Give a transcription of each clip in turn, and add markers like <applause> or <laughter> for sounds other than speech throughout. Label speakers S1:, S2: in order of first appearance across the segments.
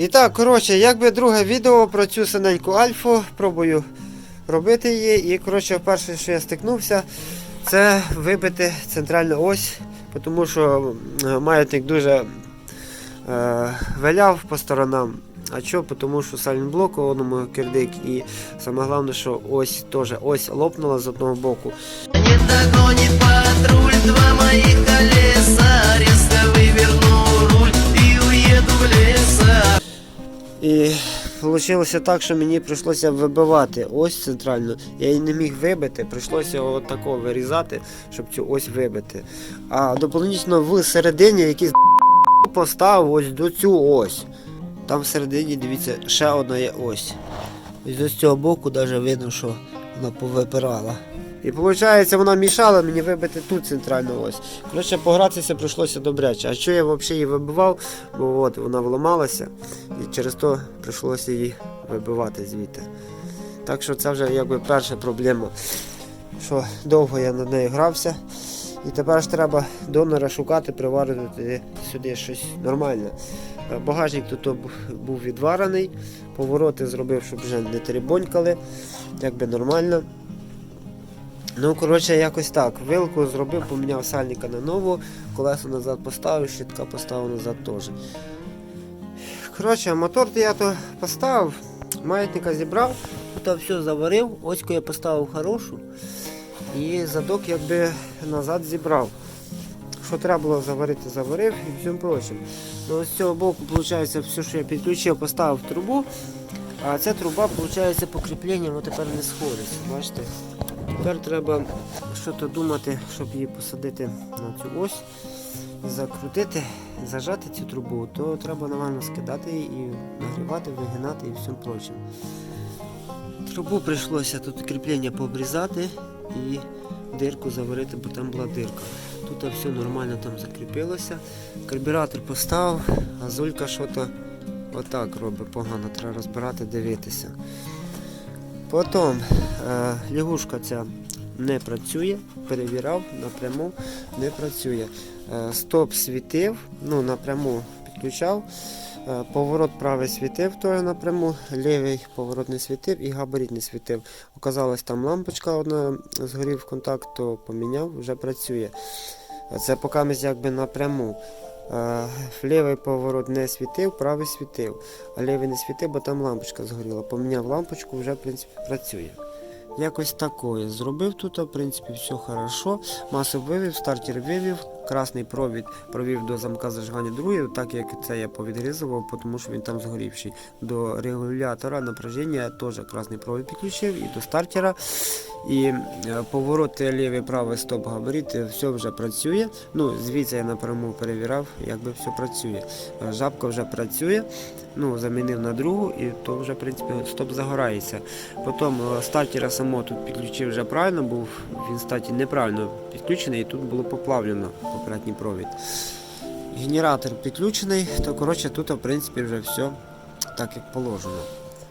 S1: І так, коротше, якби друге відео про цю синеньку альфу. Пробую робити її. І коротше, перше, що я стикнувся, це вибити центральну ось, тому що маятник дуже е, виляв по сторонам. А що? Тому що сайлентблок одному кирдик і саме головне, що ось теж ось лопнула з одного боку.
S2: Не догонит патруль Два моих колеса Резко выверну
S1: І вийшло так, що мені прийшлося вибивати ось центральну. Я її не міг вибити, прийшлося отако вирізати, щоб цю ось вибити. А доповнительно в середині якийсь <laughs> поставив ось до цю ось. Там всередині, дивіться, ще одна є ось. І з цього боку навіть видно, що вона повипирала. І виходить, вона мішала мені вибити ту центральну ось. Коротше, погратися прийшлося добряче. А що я взагалі її вибивав? Бо от вона вламалася і через то прийшлося її вибивати звідти. Так що це вже якби перша проблема. Що довго я над нею грався. І тепер ж треба донора шукати, приварити сюди щось нормальне. Е, Багажник тут був відварений, повороти зробив, щоб вже не теребонькали, якби нормально. Ну, коротше, якось так. Вилку зробив, поміняв сальника на нову, колесо назад поставив, щитка поставив назад теж. Коротше, мотор то я то поставив, маятника зібрав, тут все заварив, оську я поставив хорошу і задок якби назад зібрав. Що треба було заварити, заварив і всім прочим. Ну, з цього боку, виходить, все, що я підключив, поставив трубу, а ця труба, виходить, покріпленням от тепер не сходиться. Бачите? Тепер треба щось думати, щоб її посадити на цю ось, закрутити, зажати цю трубу, то треба нормально скидати її і нагрівати, вигинати і всім прочим. Трубу прийшлося тут кріплення пообрізати і дирку заварити, бо там була дирка. Тут все нормально там закріпилося. Карбюратор поставив, а зулька що-то отак робить погано, треба розбирати, дивитися. Потім е, лягушка ця не працює, перевіряв напряму, не працює. Е, стоп світив, ну напряму підключав. Е, Поворот правий світив теж напряму, лівий поворот не світив і габарит не світив. Оказалось, там лампочка одна згорів контакт, то поміняв, вже працює. Це поки якби напряму. Е, Лівий поворот не світив, правий світив. А лівий не світив, бо там лампочка згоріла. Поміняв лампочку, вже в принципі працює. Якось такое. Зробив тут, в принципі, все хорошо. Масу вивів, стартер вивів, красний провід провів до замка зажигання другий, так як це я повідрізував, тому що він там згорівший. До регулятора напряження теж красний провід підключив і до стартера. І е, повороти лівий, правий, стоп, габарит, все вже працює. Ну, звідси я напряму перевіряв, якби все працює. Е, Жабка вже працює, ну, замінив на другу, і то вже, в принципі, стоп загорається. Потім е, стартера само тут підключив вже правильно, був він статі неправильно підключений, і тут було поплавлено попередній провід. Генератор підключений, то коротше тут в принципі вже все так як положено.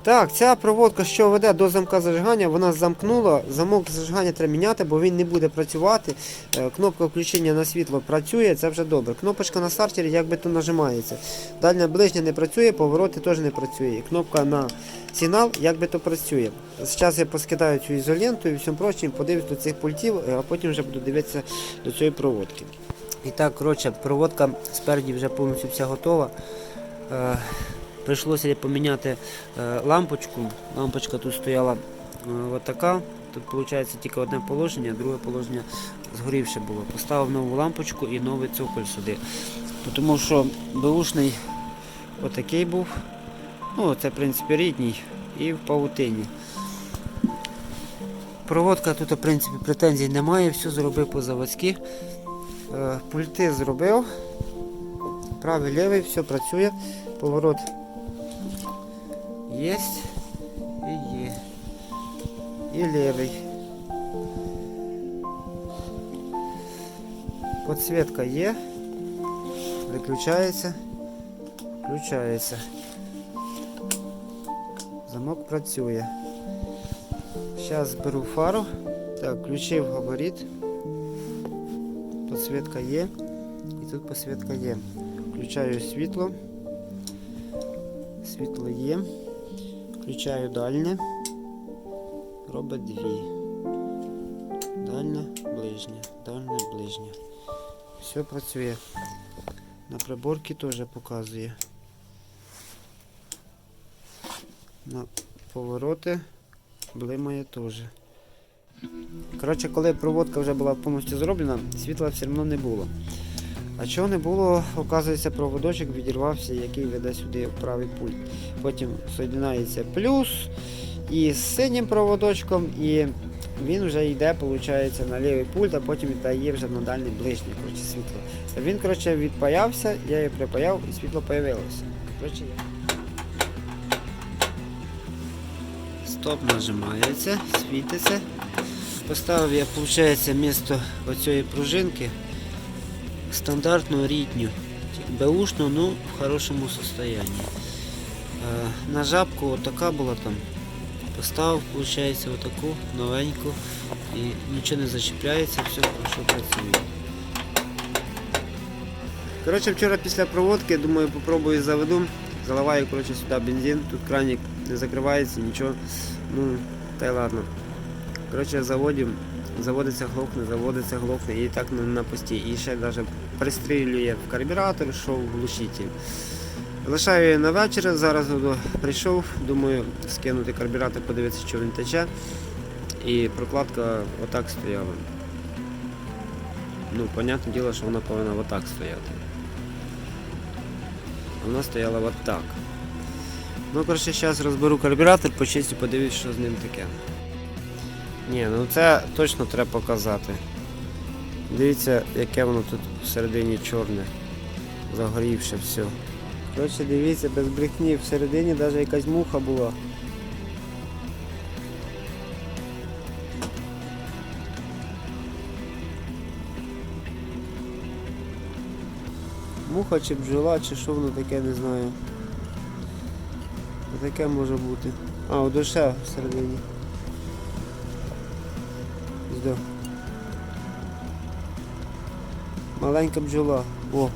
S1: Так, ця проводка, що веде до замка зажигання, вона замкнула. Замок зажигання треба міняти, бо він не буде працювати. Е, Кнопка включення на світло працює, це вже добре. Кнопочка на стартері якби то нажимається. Дальня ближня не працює, повороти теж не працює. Кнопка на сигнал якби то працює. Зараз я поскидаю цю ізоленту і всім прочим, подивлюсь до цих пультів, е, а потім вже буду дивитися до цієї проводки. І так, коротше, проводка спереді вже повністю вся готова. Е, Прийшлося поміняти е, лампочку. Лампочка тут стояла е, отака. Тут виходить тільки одне положення, друге положення згорівше було. Поставив нову лампочку і новий цоколь сюди. Тому що беушний отакий був. Ну, це в принципі рідній і в павутині. Проводка тут, в принципі, претензій немає, все зробив по заводськи. Е, Пульти зробив. Правий, лівий, все працює. Поворот є і є. І лівий. Подсвітка є. Виключається. Включається. Замок працює. Зараз беру фару. Так, включив габарит. Подсвітка є. І тут підсвітка є. Включаю світло. світло є. Включаю дальнє. Робить дві. Дальне, ближнє, дальне, ближнє. Все працює. На приборці теж показує. На повороти блимає теж. Коротше, коли проводка вже була повністю зроблена, світла все одно не було. А чого не було, оказується, проводочок відірвався, який веде сюди в правий пульт. Потім соєднається плюс і з синім проводочком, і він вже йде, виходить, на лівий пульт, а потім віддає вже на дальній ближній коротше, світло. Він коротше, відпаявся, я її припаяв і світло з'явилося. Стоп нажимається, світиться. Поставив я, виходить, місто оцієї пружинки стандартну рідню. Беушну, ну в хорошому состоянии. Е, на жабку отака була там. Поставив, виходить, отаку новеньку і нічого не зачіпляється, все хорошо працює. Коротше, вчора після проводки, думаю, попробую заведу. Заливаю коротше, сюди бензин, тут краник не закривається, нічого. Ну, та й ладно. Коротше, заводимо, заводиться глохне, заводиться глохне і так на, пості. І ще навіть пристрілює в карбюратор, що в глушитель. Лишаю її на вечір, зараз прийшов, думаю скинути карбюратор, подивитися, що він тече. І прокладка отак стояла. Ну, понятне діло, що вона повинна отак стояти. Вона стояла отак. Ну, коротше, зараз розберу карбюратор, почистю, подивлюсь, що з ним таке. Ні, ну це точно треба показати. Дивіться, яке воно тут всередині чорне. Загорівше все. Коротше, дивіться, без брехні, всередині навіть якась муха була. Муха чи бджола, чи що воно таке, не знаю. Таке може бути. А, у душе всередині. Здо. Маленька бджола. О.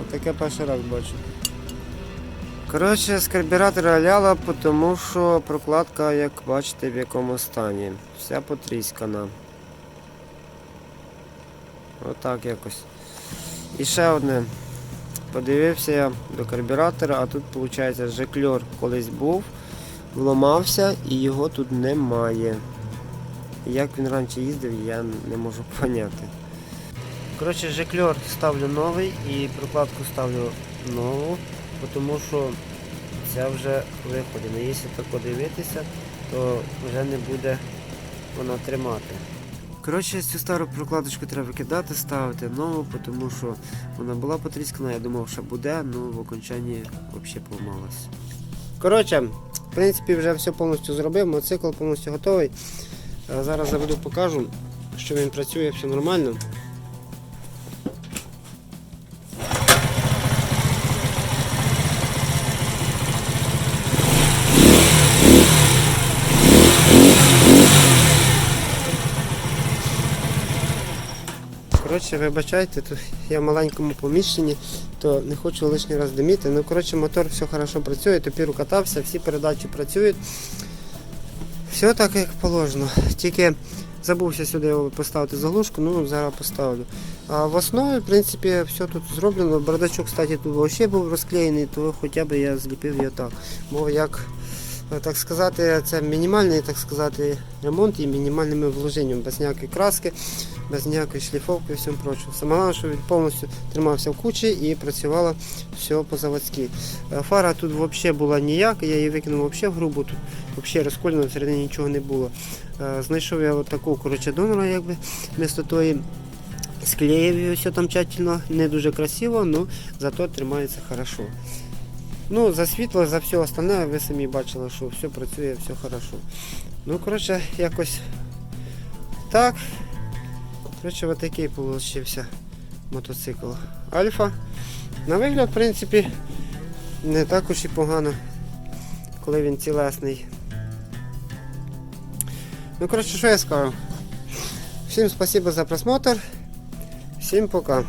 S1: Отаке перший раз бачу. Коротше, з карбюратора ляла, тому що прокладка, як бачите, в якому стані. Вся потріскана. Отак якось. І ще одне. Подивився я до карбюратора, а тут, виходить, жекльор колись був, вламався і його тут немає. Як він раніше їздив, я не можу <laughs> поняти. Коротше, жекльор ставлю новий і прокладку ставлю нову, тому що це вже виходить. Якщо так подивитися, то вже не буде вона тримати. Коротше, цю стару прокладочку треба викидати, ставити нову, тому що вона була потріскана, я думав, що буде, але в окончанні взагалі поламалась. Коротше, в принципі, вже все повністю зробив, мотоцикл повністю готовий. Е, Зараз заведу, покажу, що він працює, все нормально. Коротше, вибачайте, тут я в маленькому поміщенні, то не хочу лишній раз диміти. Ну, коротше, мотор все хорошо працює, тепер укатався, всі передачі працюють. Все так, як положено. Тільки забувся сюди поставити заглушку, ну зараз поставлю. А в основі, в принципі, все тут зроблено. Бардачок, кстати, тут взагалі був розклеєний, то хоча б я зліпив його так. Бо як так сказати, це мінімальний так сказати, ремонт і мінімальними вложеннями, без ніякої краски, без ніякої шліфовки і всьому прочого. Саме головне, що він повністю тримався в кучі і працювало все по-заводськи. Е, Фара тут взагалі була ніяка, я її викинув взагалі в грубу, тут взагалі розколено, всередині нічого не було. Е, Знайшов я от таку коротше, донора, якби, вмісто тої. Склеїв все там тщательно, не дуже красиво, але зато тримається хорошо. Ну, за світло, за все остальне, ви самі бачили, що все працює, все хорошо. Ну, коротше, якось так. Коротше, ось такий получився мотоцикл. Альфа. На вигляд, в принципі, не так уж і погано, коли він цілесний. Ну, коротше, що я скажу? Всім спасибо за просмотр. Всім пока.